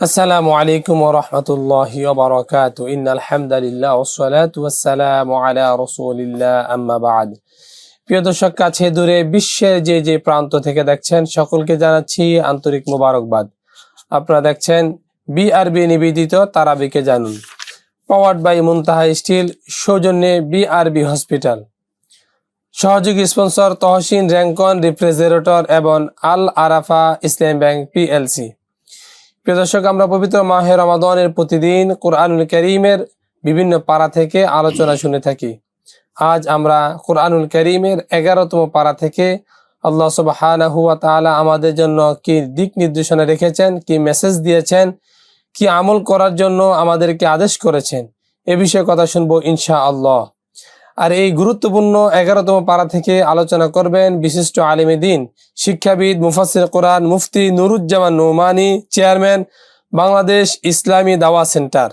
আসসালামু আলাইকুম রহমতুল্লাহি বারকাত। ইন আলহামদুলিল্লাহ ওসলাত ওয়াসালাম আলা রসুলিল্লাহ, আম্মা বাদ। প্রিয় দর্শক, কাছে দূরে বিশ্বের যে যে প্রান্ত থেকে দেখছেন, সকলকে জানাচ্ছি আন্তরিক মোবারকবাদ। আপনারা দেখছেন বিআরবি নিবেদিত তারাবিকে জানুন। পাওয়ার্ড বাই মুনতাহা স্টিল, সৌজন্যে বিআরবি হসপিটাল। সহযোগী স্পন্সর তহসিন র্যাঙ্কন, রিফ্রিজারেটর এবং আল আরাফা ইসলাম ব্যাংক পিএলসি প্রিয় দর্শক, আমরা পবিত্র মাহে রমাদানের প্রতিদিন কোরআনুল করিমের বিভিন্ন পাড়া থেকে আলোচনা শুনে থাকি। আজ আমরা কোরআনুল করিমের এগারোতম পাড়া থেকে আল্লাহ সুবহানাহু ওয়া তাআলা আমাদের জন্য কি দিক নির্দেশনা রেখেছেন, কি মেসেজ দিয়েছেন, কি আমল করার জন্য আমাদেরকে আদেশ করেছেন, এ বিষয়ে কথা শুনব ইনশা আল্লাহ আর এই গুরুত্বপূর্ণ এগারোতম পাড়া থেকে আলোচনা করবেন বিশিষ্ট আলিমে দিন শিক্ষাবিদ মুফাসির কোরআন মুফতি নুরুজ্জামান নোমানি চেয়ারম্যান বাংলাদেশ ইসলামী দাওয়া সেন্টার।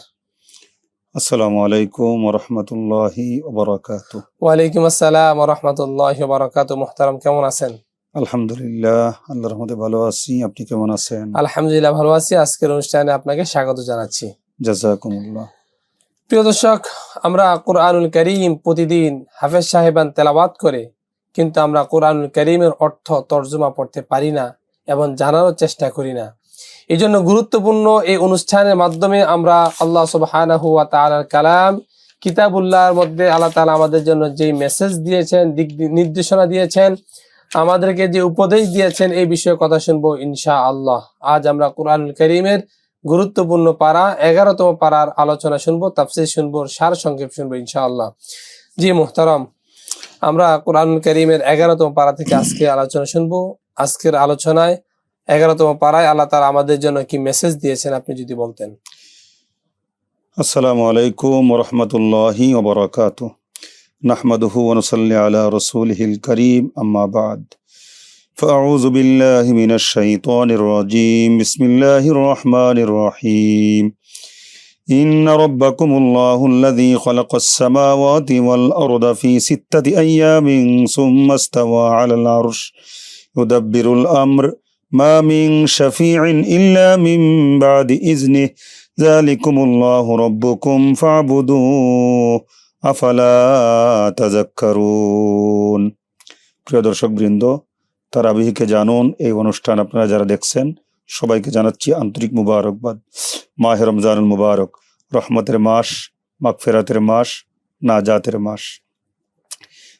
আসসালামু আলাইকুম রহমতুল্লাহি ওবরাকাত ওয়ালাইকুম আসসালাম রহমতুল্লাহ বারকাত মোহতারাম কেমন আছেন? আলহামদুলিল্লাহ আল্লাহর রহমতে ভালো আছি। আপনি কেমন আছেন? আলহামদুলিল্লাহ ভালো আছি। আজকের অনুষ্ঠানে আপনাকে স্বাগত জানাচ্ছি। জাজাকুমুল্লাহ। প্রিয় দর্শক, আমরা কোরআনুল করিম প্রতিদিন হাফেজ সাহেবান তেলাবাদ করে কিন্তু আমরা কোরআনুল করিমের অর্থ তর্জমা পড়তে পারি না এবং জানারও চেষ্টা করি না। এই জন্য গুরুত্বপূর্ণ এই অনুষ্ঠানের মাধ্যমে আমরা আল্লাহ সুবহানাহু ওয়া তাআলার কালাম, কিতাবুল্লাহর মধ্যে আল্লাহ তাআলা আমাদের জন্য যে মেসেজ দিয়েছেন, দিক নির্দেশনা দিয়েছেন, আমাদেরকে যে উপদেশ দিয়েছেন, এই বিষয়ে কথা শুনব ইনশা আল্লাহ আজ আমরা কোরআনুল করিমের গুরুত্বপূর্ণ পারা, এগারোতম পারার আলোচনা শুনব, তাফসির শুনব সার সংক্ষেপ শুনব, ইনশাআল্লাহ। জি মুহতারাম, আমরা কোরআন করিমের এগারোতম পারা থেকে আজকে আলোচনা শুনব। আজকের আলোচনায় এগারোতম পাড়ায় আল্লাহ তারা আমাদের জন্য কি মেসেজ দিয়েছেন আপনি যদি বলতেন? আসসালামু আলাইকুম রহমতুল্লাহি ওবরাকাত। নাহমাদুহু ওনসল্লি আলা রসুলহিল করিম, আম্মা বাদ। فأعوذ بالله من الشيطان الرجيم بسم الله الرحمن الرحيم إن ربكم الله الذي خلق السماوات والأرض في ستة أيام ثم استوى على العرش يدبر الأمر ما من شفيع إلا من بعد إذنه ذلكم الله ربكم فاعبدوه أفلا تذكرون প্রিয় দর্শক বৃন্দ তারাবিহিকে জানুন। এই অনুষ্ঠান আপনারা যারা দেখছেন, সবাইকে জানাচ্ছি আন্তরিক মুবারকবাদ। মাহে রমজানুল মুবারক। রহমতের মাস, মাগফেরাতের মাস, নাজাতের মাস।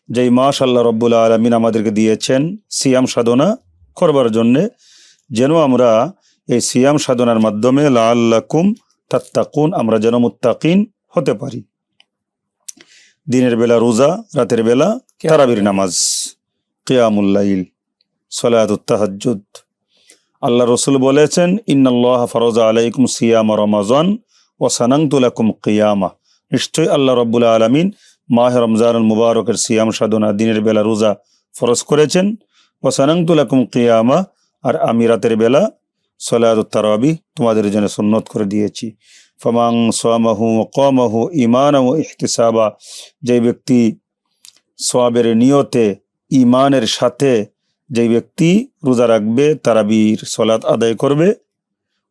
যেই মাস আল্লাহ রব্বুল আলমিন আমাদেরকে দিয়েছেন, সিয়াম সাধনা করবার জন্যে, যেন আমরা এই সিয়াম সাধনার মাধ্যমে লাল্লাকুম তাত্তাকুন, আমরা যেন মুত্তাকিন হতে পারি। দিনের বেলা রোজা, রাতের বেলা তারাবির নামাজ কিয়ামুল্লাইল সলায়াতুত্তাহাজ্জুদ আল্লাহ রসুল বলেছেন, ইন্নাল্লাহ ফরজা আলাইকুম সিয়াম রমাজান ও সানাংতুলাকুম কিয়ামা। নিশ্চয়ই আল্লাহ রব্বুল আলমিন মাহ রমজানুল মুবারকের সিয়াম, সাধনা, দিনের বেলা রোজা ফরজ করেছেন। ও সানাংতুলাকুম কিয়ামা, আর আমি রাতের বেলা সলায়াত তারাবি তোমাদের জন্য সুন্নত করে দিয়েছি। ফমাং সোয়ামাহু কমাহু ইমান ও ইহতিসাবা যে ব্যক্তি সোয়াবের নিয়তে ইমানের সাথে যে ব্যক্তি রোজা রাখবে তারাবির সলাৎ আদায় করবে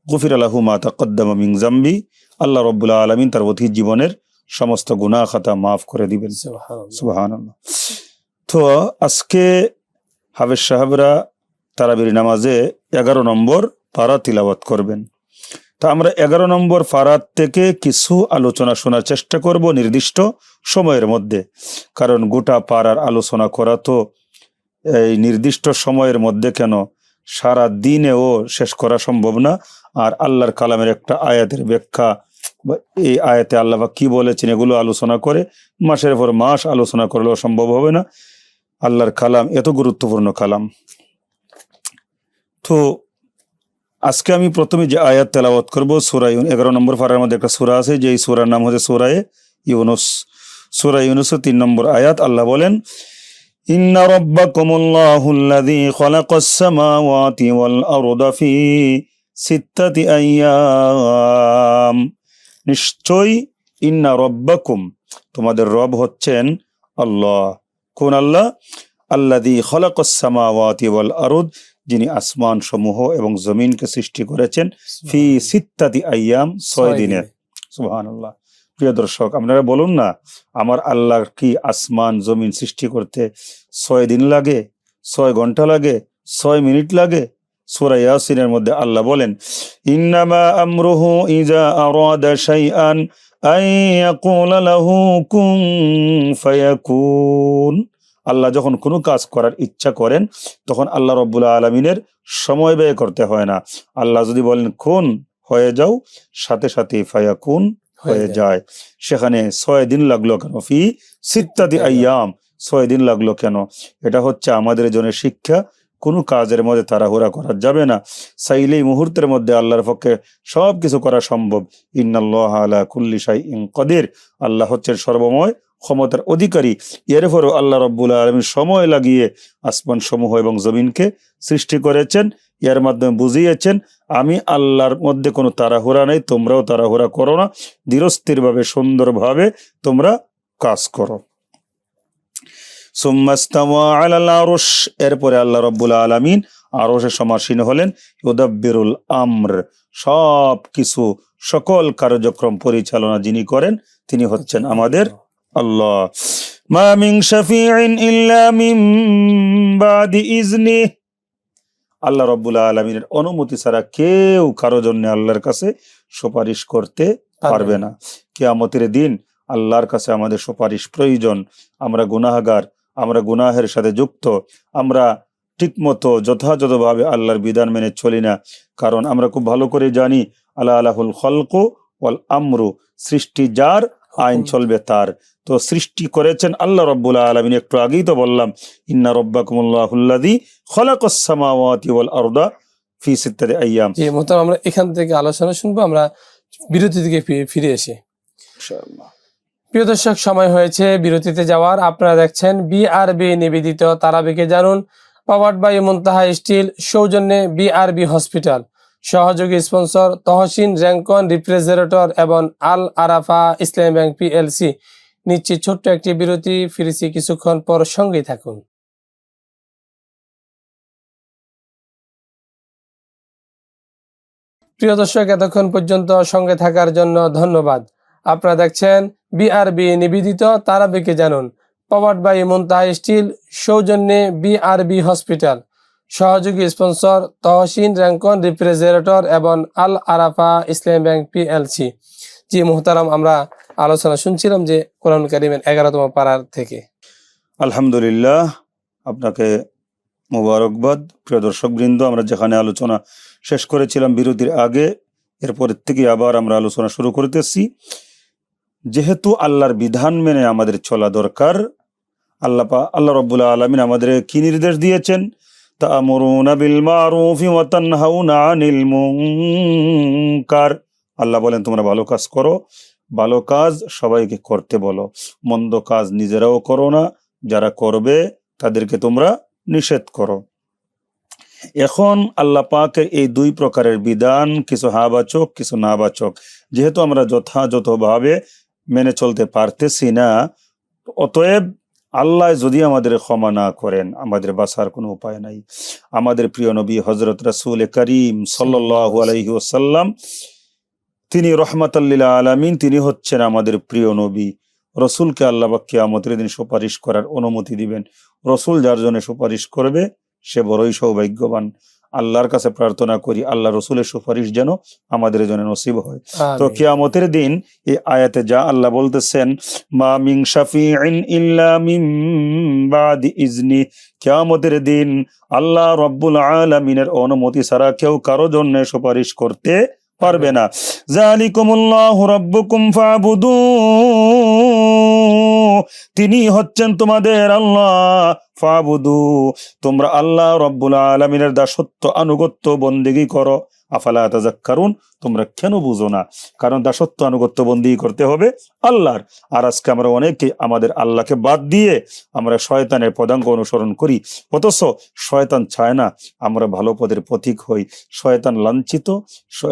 গফির আলাহু মা তাকদ্দামা মিং জাম্বি আল্লাহ রব্বুল্লাহ আলমিন তার অতি জীবনের সমস্ত গুনাহ খাতা মাফ করে দিবেন। সুবাহান তো আজকে হাফেজ সাহেবরা তারাবির নামাজে এগারো নম্বর পারা তিলাওয়াত করবেন। তা আমরা এগারো নম্বর ফারাত থেকে কিছু আলোচনা শোনার চেষ্টা করব নির্দিষ্ট সময়ের মধ্যে। কারণ গোটা পাড়ার আলোচনা করা তো এই নির্দিষ্ট সময়ের মধ্যে কেন সারা দিনেও শেষ করা সম্ভব না? আর আল্লাহর কালামের একটা আয়াতের ব্যাখ্যা এই আয়াতে আল্লাহ কি বলেছেন এগুলো আলোচনা করে মাসের পর মাস আলোচনা করলেও সম্ভব হবে না। আল্লাহর কালাম এত গুরুত্বপূর্ণ কালাম। তো আজকে আমি প্রথমে যে আয়াত তেলাওয়াত করব সুরাই এগারো নম্বর ফারার মধ্যে একটা সুরা আছে যে এই সুরার নাম হচ্ছে সুরায়ে ইউনুস। সুরা ইউনুসের তিন নম্বর আয়াত আল্লাহ বলেন إن ربكم الله الذي خلق السماوات والأرض في ستة أيام নিশ্চয় ইন্না রব্বাকুম তোমাদের রব হচ্ছেন আল্লাহ কোন আল্লাহ আল্লাদি খলাকসামাওয়াতি ওয়াল আরুদ যিনি আসমান সমূহ এবং জমিনকে সৃষ্টি করেছেন ফি সিত্তাতি আইয়াম ছয় দিনের সুবহানাল্লাহ প্রিয় দর্শক, আপনারা বলুন না, আমার আল্লাহর কি আসমান জমিন সৃষ্টি করতে ছয় দিন লাগে, ছয় ঘণ্টা লাগে, ছয় মিনিট লাগে? সূরা ইয়াসিনের মধ্যে আল্লাহ বলেন, ইন্নামা আমরুহু ইজা আরাদা শাইআন আন ইয়াকুলা লাহু কুন ফায়াকুন। আল্লাহ যখন কোনো কাজ করার ইচ্ছা করেন, তখন আল্লাহ রব্বুল আলমিনের সময় ব্যয় করতে হয় না। আল্লাহ যদি বলেন কোন হয়ে যাও, সাথে সাথে ফায়াকুন হয়ে যায়। সেখানে ছয় দিন লাগল কেন? ফি সিত্তাদি আয়াম। ছয় দিন লাগল কেন? এটা হচ্ছে আমাদের জন্য শিক্ষা। কোনো কাজের মধ্যে তাড়াহুড়া করা যাবে না। চাইলেই মুহূর্তের মধ্যে আল্লাহর পক্ষে সব কিছু করা সম্ভব। ইন্নাল্লাহ আলা কুল্লি সাই ইন কদির। আল্লাহ হচ্ছেন সর্বময় ক্ষমতার অধিকারী। এর এরপরও আল্লাহ রব্বুল আলমীর সময় লাগিয়ে আসমান সমূহ এবং জমিনকে সৃষ্টি করেছেন, এর মাধ্যমে বুঝিয়েছেন, আমি আল্লাহর মধ্যে কোনো তাড়াহুড়া নেই, তোমরাও তাড়াহুড়া করো না ধীরস্থিরভাবে সুন্দরভাবে তোমরা কাজ করো। এরপরে আল্লাহ রব্বুল আলামিন আরশে সমাসীন হলেন, ইউদাব্বিরুল আমর সব কিছু সকল কার্যক্রম পরিচালনা যিনি করেন, তিনি হচ্ছেন আমাদের আল্লাহ। মা মিন শাফিইন ইল্লা মিন বাদি ইজনি। আল্লাহ রব্বুল আলমিনের অনুমতি ছাড়া কেউ কারও জন্য আল্লাহর কাছে সুপারিশ করতে পারবে না। কেয়ামতের দিন আল্লাহর কাছে আমাদের সুপারিশ প্রয়োজন। আমরা গুনাহগার আমরা গুনাহের সাথে যুক্ত আমরা ঠিকমতো যথাযথভাবে আল্লাহর বিধান মেনে চলি না। কারণ আমরা খুব ভালো করে জানি আল্লাহ আলাহুল খলকু ওয়াল আমরু সৃষ্টি যার আইন চলবে তার। তো সৃষ্টি করেছেন আল্লাহ রব্বুল আলমিন। একটু আগেই তো বললাম ইন্না রব্বাকুমুল্লাহুল্লাদি খলাকসামাওয়াতি ওয়াল আরদা ফি সিত্তাতি আইয়াম। জি মোহতারাম আমরা এখান থেকে আলোচনা শুনব আমরা বিরতি থেকে ফিরে এসে। ইনশাআল্লাহ। প্রিয় দর্শক সময় হয়েছে বিরতিতে যাওয়ার। আপনারা দেখছেন বিআরবি নিবেদিত তারাবিকে জানুন পাওয়ার্ড বাই মুনতাহা স্টিল সৌজন্যে বিআরবি হসপিটাল। সহযোগী স্পন্সর তহসিন র্যাঙ্কন, রিফ্রিজারেটর এবং আল আরাফা ইসলামী ব্যাংক পিএলসি। নিচ্ছি ছোট্ট একটি বিরতি, ফিরেছি কিছুক্ষণ পর সঙ্গেই থাকুন। প্রিয় দর্শক, এতক্ষণ পর্যন্ত সঙ্গে থাকার জন্য ধন্যবাদ। আপনারা দেখছেন বিআরবি নিবেদিত, তারাবিকে জানুন। পাওয়ার্ড বাই মুনতাহা স্টিল, সৌজন্যে বিআরবি হসপিটাল। সহযোগী স্পন্সর তহসিন র্যাঙ্কন রিফ্রিজারেটর এবং আল আরাফা ইসলাম ব্যাংক পিএলসি। জি মোহতারাম, আমরা আলোচনা শুনছিলাম যে কোরআন কারিমের এগারোতম পাড়ার থেকে। আলহামদুলিল্লাহ, আপনাকে মোবারকবাদ। প্রিয় দর্শক বৃন্দ আমরা যেখানে আলোচনা শেষ করেছিলাম বিরতির আগে এরপরের থেকে আবার আমরা আলোচনা শুরু করতেছি। যেহেতু আল্লাহর বিধান মেনে আমাদের চলা দরকার, আল্লাহ পা আল্লাহ রব্বুল আলমিন আমাদের কি নির্দেশ দিয়েছেন? তা'মুরুনা বিল মারুফি ওয়া তানহাউনা আনিল মুনকার। আল্লাহ বলেন, তোমরা ভালো কাজ করো, ভালো কাজ সবাইকে করতে বলো। মন্দ কাজ নিজেরাও করো না, যারা করবে তাদেরকে তোমরা নিষেধ করো। এখন আল্লাহ পাকের এই দুই প্রকারের বিধান, কিছু হাবাচক, কিছু নাবাচক। যেহেতু আমরা যথাযথভাবে মেনে চলতে পারতেছি না, অতএব আল্লাহ যদি আমাদের ক্ষমা না করেন, আমাদের বাসার কোনো উপায় নাই। আমাদের প্রিয় নবী হজরত রাসুল করিম সাল্লাহ আলহি ওসাল্লাম তিনি রহমতাল্লিল আলামিন, তিনি হচ্ছেন আমাদের প্রিয় নবী। রসুলকে আল্লাহ বা দিন সুপারিশ করার অনুমতি দিবেন। রসুল যার জন্য সুপারিশ করবে, সে বড়ই সৌভাগ্যবান। আল্লাহর কাছে প্রার্থনা করি আল্লাহ রসুলের সুপারিশ যেন আমাদের জন্য নসিব হয়। তো কিয়ামতের দিন এই আয়াতে যা আল্লাহ বলতেছেন মা মিং শাফিইন ইল্লা মিন বাদি ইজনি কিয়ামতের দিন আল্লাহ রব্বুল আলামিনের অনুমতি ছাড়া কেউ কারও জন্য সুপারিশ করতে পারবে না। জালিকুমুল্লাহু রাব্বুকুম ফাবুদু। তিনি হচ্ছেন তোমাদের আল্লাহ। ফাবুদু, তোমরা আল্লাহ রব্বুল আলমিনের দাসত্ব, আনুগত্য, বন্দেগী করো। আফালা তাজাক্কারুন তোমরা কেন বুঝো না? কারণ দাসত্ব, আনুগত্য বন্দি করতে হবে আল্লাহর। আর আজকে আমরা অনেকে আমাদের আল্লাহকে বাদ দিয়ে আমরা শয়তানের পদাঙ্ক অনুসরণ করি। অথচ শয়তান চায় না আমরা ভালো পদের প্রতীক হই। শয়তান লাঞ্ছিত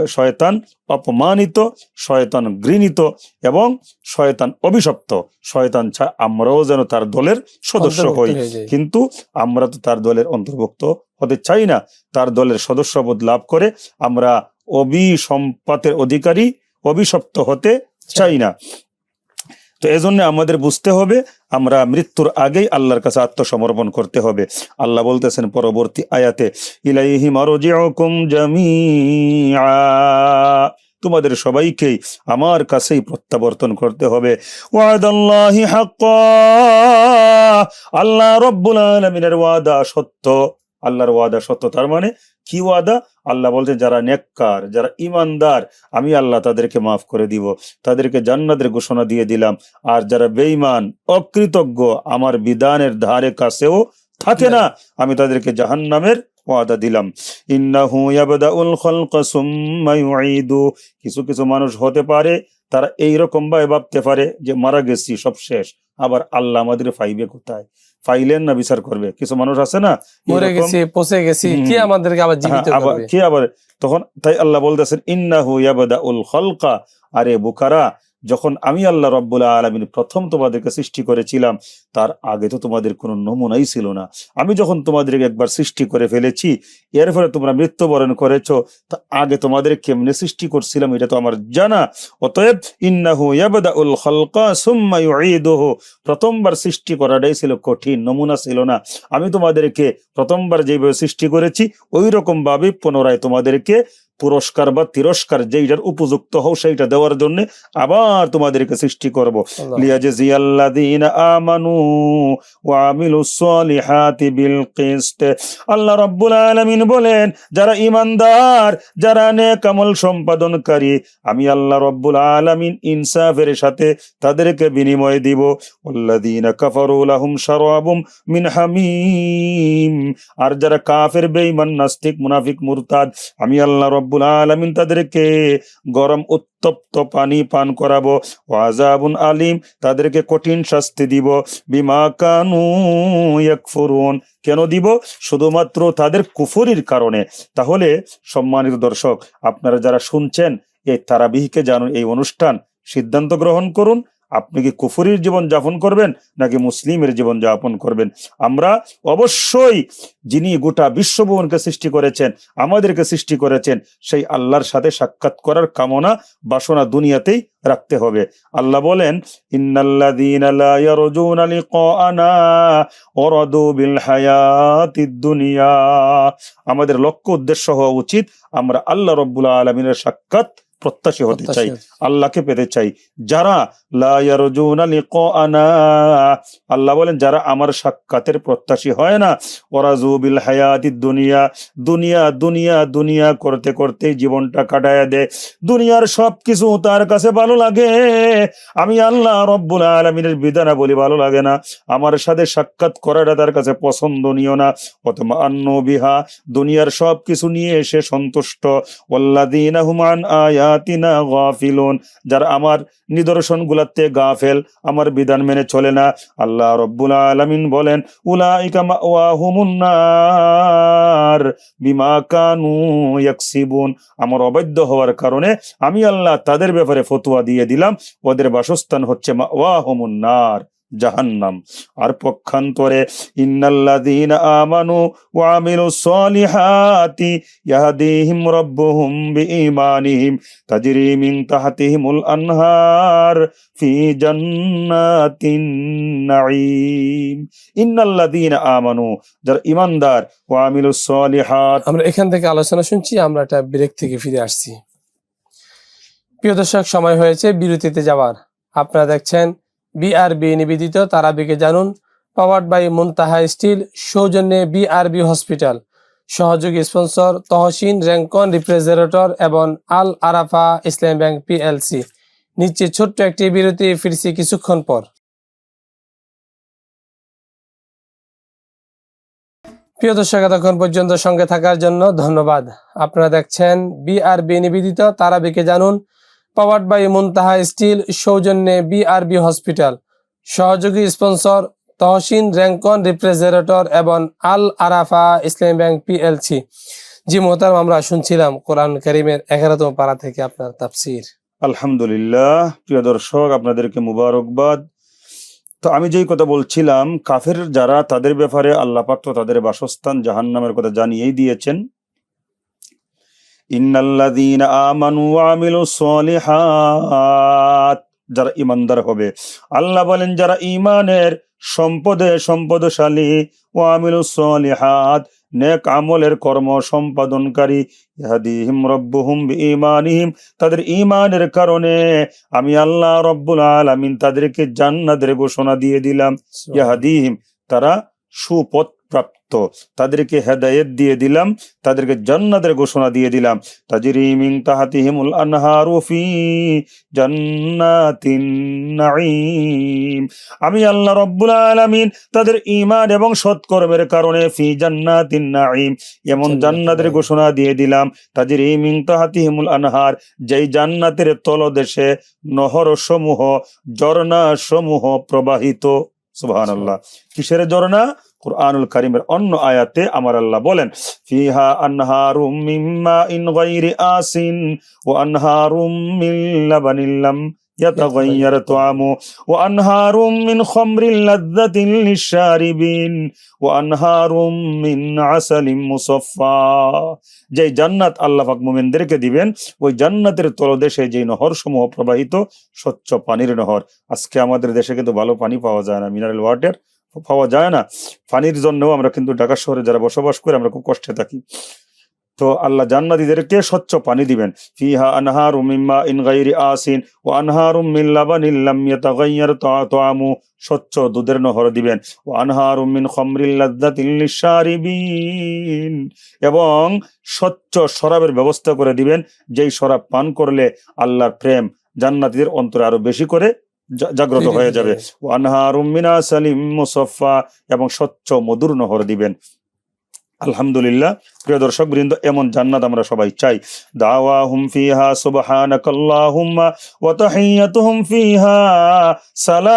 শয়তান অপমানিত, শয়তান ঘৃণিত এবং শয়তান অভিশপ্ত। শয়তান চায় আমরাও যেন তার দলের সদস্য হই। কিন্তু আমরা তো তার দলের অন্তর্ভুক্ত হতে চাই না। তার দলের সদস্যপদ লাভ করে আমরা অবিসম্পাতের অধিকারী অভিশপ্ত হতে চাই না। তো এজন্য আমাদের বুঝতে হবে আমরা মৃত্যুর আগেই আল্লাহর কাছে আত্মসমর্পণ করতে হবে। আল্লাহ বলতেছেন পরবর্তী আয়াতে ইলাইহি মারজিউকুম জামিআ। তোমাদের সবাইকেই আমার কাছেই প্রত্যাবর্তন করতে হবে। আল্লাহ রব্বুল আলামিনের ওয়াদা সত্য। আল্লাহর ওয়াদা সত্য, তার মানে কি ওয়াদা? আল্লাহ বলছেন যারা নেককার, যারা ইমানদার আমি আল্লাহ তাদেরকে মাফ করে দিব। তাদেরকে জান্নাতের ঘোষণা দিয়ে দিলাম। আর যারা বেঈমান, অকৃতজ্ঞ, আমার বিধানের ধারে কাছেও থাকে না, আমি তাদেরকে জাহান্নামের ওয়াদা দিলাম। ইন্নাহু ইয়াবদাউল খালকা সুম্মা ইউঈদু। কিছু কিছু মানুষ হতে পারে তারা এই রকম ভাবে ভাবতে পারে যে মারা গেছি সব শেষ। আবার আল্লাহ আমাদের ফাইবে কোথায়? ফাইলেন না বিচার করবে। কিছু মানুষ আছে না মরে গেছি পচে গেছি কি আমাদেরকে আবার জীবিত হ্যাঁ, আবার করবে? কে আবার? তখন তাই আল্লাহ বলতেছেন ইন্নাহু ইয়াবদাউল খালকা। আরে বুকারা যখন আমি আল্লাহ রব্বুল আলমিন প্রথম তোমাদেরকে সৃষ্টি করেছিলাম, তার আগে তো তোমাদের কোনো নমুনাই ছিল না। আমি যখন তোমাদেরকে একবার সৃষ্টি করে ফেলেছি এর ফলে তোমরা মৃত্যুবরণ করেছ, তা আগে তোমাদের কেমনে সৃষ্টি করছিলাম এটা তো আমার জানা। অতএব ইন্নাহু ইয়াবদাউল খালকা প্রথমবার সৃষ্টি করাটাই ছিল কঠিন, নমুনা ছিল না। আমি তোমাদেরকে প্রথমবার যেভাবে সৃষ্টি করেছি ওই রকমভাবে পুনরায় তোমাদেরকে পুরস্কার বা তিরস্কার যেইটার উপযুক্ত হও সেইটা দেওয়ার জন্য আবার তোমাদেরকে সৃষ্টি করব। আল্লাহ। লিয়াজজিয়াল্লাযীনা আমানু ওয়া আমিলুস সলিহাতি বিল কিসত। আল্লাহ রাব্বুল আলামিন বলেন যারা ঈমানদার যারা নেক আমল সম্পাদনকারী আমি আল্লাহ রাব্বুল আলামিন ইনসাফের সাথে তাদেরকে বিনিময় দিব। ওয়াল্লাযীনা কাফারু লাহুম শারাবুম মিন হামিম। আর যারা কাফের বেঈমান নাস্তিক মুনাফিক মুরতাদ আমি আল্লাহ রব্বুল আলামিন তাদেরকে গরম উত্তপ্ত পানি পান করাবো ওয়াজাবুন আলিম তাদেরকে কঠিন শাস্তি দিব, বিমা কানু ইয়াকফুরুন। কেন দিব? শুধুমাত্র তাদের কুফুরির কারণে। তাহলে সম্মানিত দর্শক, আপনারা যারা শুনছেন, এই তারাবিহকে জানুন, এই অনুষ্ঠান সিদ্ধান্ত গ্রহণ করুন আপনি কি কুফরির জীবন যাপন করবেন নাকি মুসলিমের জীবন যাপন করবেন? আমরা অবশ্যই যিনি গোটা বিশ্বভুবনকে সৃষ্টি করেছেন, আমাদেরকে সৃষ্টি করেছেন, সেই আল্লাহর সাথে সাক্ষাৎ করার কামনা, বাসনা দুনিয়াতেই রাখতে হবে। আল্লাহ বলেন আমাদের লক্ষ্য উদ্দেশ্য হওয়া উচিত, আমরা আল্লাহ রব্বুল আলামিনের সাক্ষাৎ প্রত্যাশী হতে চাই আল্লাহকে পেতে চাই। যারা আল্লাহ বলেন যারা আমার সাক্ষাতের প্রত্যাশী হয় না ওরাজু বিল হায়াতিদ দুনিয়া দুনিয়া দুনিয়া দুনিয়া করতে করতে জীবনটা কাটায় দেয়। দুনিয়ার সব কিছু তার কাছে ভালো লাগে। আমি আল্লাহ রব্বুল আলমিনের বিধানা বলি ভালো লাগে না। আমার সাথে সাক্ষাৎ করাটা তার কাছে পছন্দনীয় না। অথবা আন্ন বিহা দুনিয়ার সব কিছু নিয়ে এসে সন্তুষ্ট। ওল্লাদিনা হুমান আয়াতিনা গাফিলুন, যারা আমার নিদর্শন গুলাতে গাফেল, আমার বিধান মেনে চলে না। আল্লাহ রব্বুল আলামিন বলেন, উলাইকা মাওয়াহুমুন নার বিমা কানু ইয়াকসিবুন। আমার অবৈধ হওয়ার কারণে আমি আল্লাহ তাদের ব্যাপারে ফতোয়া দিয়ে দিলাম। ওদের বাসস্থান হচ্ছে মাওয়াহুমুন নার। জাহান্নাম। আর পক্ষান্তরে, ইন্নাল্লাযীনা আমানু ওয়া আমিলুস সলিহাতি ইয়াহদিহিম রাব্বুহুম বিঈমানিহিম তাজরি মিন তাহতিহিমুল আনহার ফি জান্নাতিন নাঈম। ইন্নাল্লাযীনা আমানু, যারা ঈমানদার, ওয়া আমিলুস সলিহাত আমরা এখান থেকে আলোচনা শুনছি, আমরা একটা ব্রেক থেকে ফিরে আসছি। প্রিয় দর্শক, সময় হয়েছে বিরতিতে যাওয়ার। আপনারা দেখছেন বিআরবি নিবেদিত, তারাবিকে জানুন। পাওয়ার্ড বাই মুনতাহা স্টিল সৌজন্যে বিআরবি হসপিটাল সহযোগী স্পন্সর তহসিন র্যাঙ্কন রিফ্রিজারেটর এবং আল আরাফা ইসলাম ব্যাংক পিএলসি নিচে ছোট্ট একটি বিরতি, ফিরছি কিছুক্ষণ পর। প্রিয় দর্শক, এতক্ষণ পর্যন্ত সঙ্গে থাকার জন্য ধন্যবাদ। আপনারা দেখছেন বিআরবি নিবেদিত, তারাবিকে জানুন। পাওয়ার্ড বাই মুনতাহা স্টিল সৌজন্যে বিআরবি হসপিটাল সহযোগী স্পন্সর তহসিন র্যাঙ্কন রিফ্রিজারেটর এবং আল আরাফা ইসলাম ব্যাংক পিএলসি জি মোহতারাম, আমরা শুনছিলাম কোরআন করিমের এগারোতম পাড়া থেকে আপনার তাফসির। আলহামদুলিল্লাহ, প্রিয় দর্শক, আপনাদেরকে মুবারকবাদ। তো আমি যেই কথা বলছিলাম, কাফের যারা তাদের ব্যাপারে আল্লাহ পাক তো তাদের বাসস্থান জাহান্নামের কথা জানিয়েই দিয়েছেন। ইন্নাল্লাযীনা আমানু ওয়া আমিলুস সলিহাত। যারা ইমানদার হবে। আল্লাহ বলেন যারা ইমানের সম্পদে সম্পদশালী ও আমিলুস সলিহাত নেক আমলের কর্ম সম্পাদনকারী ইহাদিহিম রব্বুহুম বিঈমানিহিম। তাদের ঈমানের কারণে আমি আল্লাহ রব্বুল আলামিন তাদেরকে জান্নাতের ঘোষণা দিয়ে দিলাম। ইহাদিহিম তারা সুপথ প্রাপ্ত। তাদেরকে হেদায়েত দিয়ে দিলাম তাদেরকে জান্নাতের ঘোষণা দিয়ে দিলাম। তাজরি মিন তাহাতিহিমুল আনহারু ফি জান্নাতিন নাঈম। আমি আল্লাহ রব্বুল আলামিন তাদের ঈমান এবং সৎকর্মের কারণে ফি জান্নাতিন নাঈম। এমন জান্নাতের ঘোষণা দিয়ে দিলাম তাজরি মিন তাহাতিহিমুল আনহার যেই জান্নাতের তলদেশে নহর সমূহ ঝর্ণা সমূহ প্রবাহিত সুবহানাল্লাহ। কিসের ঝর্ণা? কুরআনুল কারীমের অন্য আয়াতে আমার আল্লাহ বলেন ফিহা আনহারুম মিম্মা ইন গায়রি আসিন ওয়া আনহারুম মিন লাবানিন লাম يتغير طعمه وأنهار من خمر لذة للشاربين وأنهار من عسل مصفى যে জান্নাত আল্লাহ পাক মুমিনদেরকে দিবেন ওই জান্নাতের তলদেশে যে নহর সমূহ প্রবাহিত স্বচ্ছ পানির নহর আজকে আমাদের দেশে কিন্তু ভালো পানি পাওয়া যায় না মিনারেল ওয়াটার পাওয়া যায় না। পানির জন্যও আমরা কিন্তু ঢাকা শহরে যারা বসবাস করে আমরা খুব কষ্টে থাকি। তো আল্লাহ জান্নাতীদেরকে স্বচ্ছ পানি দিবেন। ফিহা আনহার মিম্মা ইন গায়রি আসিন ওয়া আনহারুম মিন লাবানিন লাম ইয়াতাগায়্যার তাআমু, স্বচ্ছ দুধের নহর দিবেন। ও আনহার মিন খামরিল লিশারিবিন এবং স্বচ্ছ শরাবের ব্যবস্থা করে দিবেন। যেই শরাব পান করলে আল্লাহর প্রেম জান্নাতীদের অন্তরে আরও বেশি করে জাগ্রত হয়ে যাবে। ওয়ানহারুম মিনা সালিম মুসফা এবং স্বচ্ছ মধুর নহর দিবেন। আলহামদুলিল্লাহ প্রিয় দর্শক বৃন্দ এমন জান্নাত আমরা সবাই চাই। দাওয়াহুম ফিহা সুবহানাকাল্লাহুম্মা ওয়া তাহিয়াতুহুম ফিহা সালাম।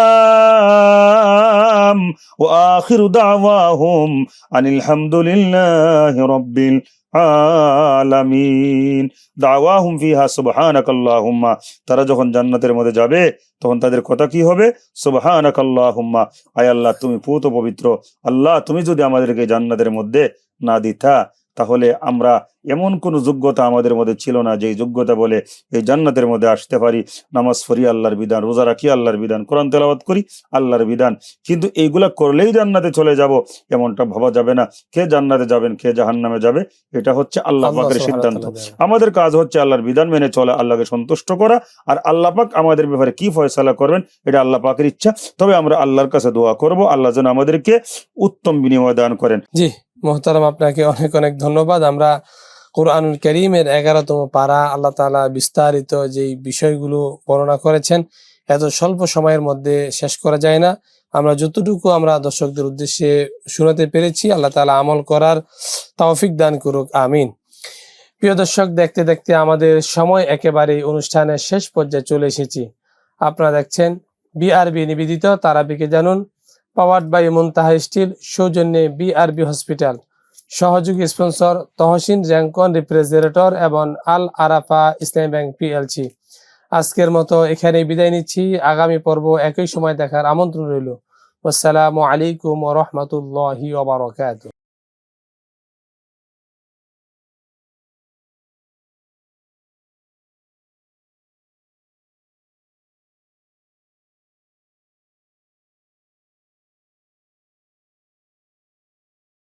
ওয়া আখিরু দাওয়াহুম আনিল হামদুলিল্লাহি রাব্বিল আলামিন। দাওয়াহুম ফিহা সুবহানাক আল্লাহুম্মা তারা যখন জান্নাতের মধ্যে যাবে, তখন তাদের কথা কি হবে? সুবহানাক আল্লাহুম্মা আয় আল্লাহ, তুমি পূত পবিত্র। আল্লাহ, তুমি যদি আমাদেরকে জান্নাতের মধ্যে না দিতা তাহলে আমরা এমন কোন যোগ্যতা আমাদের মধ্যে ছিল না যে যোগ্যতা বলে এই জান্নাতের মধ্যে আসতে পারি। নামাজ ফরি আল্লাহর বিধান রোজা রাখি আল্লাহর বিধান কোরআন তেলাওয়াত করি আল্লাহর বিধান। কিন্তু এইগুলা করলেই জান্নাতে চলে যাব এমনটা ভাবা যাবে না। কে জান্নাতে যাবেন কে জাহান্নামে যাবে এটা হচ্ছে আল্লাহ আল্লাহ পাকের সিদ্ধান্ত। আমাদের কাজ হচ্ছে আল্লাহর বিধান মেনে চলা আল্লাহকে সন্তুষ্ট করা আর আল্লাহ পাক আমাদের ব্যাপারে কি ফয়সালা করবেন এটা আল্লাহ পাকের ইচ্ছা। তবে আমরা আল্লাহর কাছে দোয়া করব আল্লাহ যেন আমাদেরকে উত্তম বিনিময় দান করেন। জি। মোহতারাম, আপনাকে অনেক অনেক ধন্যবাদ। আমরা কোরআনুল করিমের এগারোতম পারা আল্লাহ তাআলা বিস্তারিত যেই বিষয়গুলো বর্ণনা করেছেন, এত স্বল্প সময়ের মধ্যে শেষ করা যায় না। আমরা যতটুকু আমরা দর্শকদের উদ্দেশ্যে শোনাতে পেরেছি, আল্লাহ তাআলা আমল করার তৌফিক দান করুক, আমিন। প্রিয় দর্শক, দেখতে দেখতে আমাদের সময় একেবারে অনুষ্ঠানের শেষ পর্যায়ে চলে এসেছি। আপনারা দেখছেন বিআরবি নিবেদিত, তারাবিকে জানুন। পাওয়ার্ড বাই মুনতাহা স্টিল, সৌজন্যে বিআরবি হসপিটাল। সহযোগী স্পন্সর তহসিন র্যাঙ্কন রিপ্রেজেন্টেটর এবং আল আরাফা ইসলাম ব্যাংক পিএলসি আজকের মতো এখানে বিদায় নিচ্ছি। আগামী পর্ব একই সময় দেখার আমন্ত্রণ রইল। আসসালামু আলাইকুম রাহমাতুল্লাহি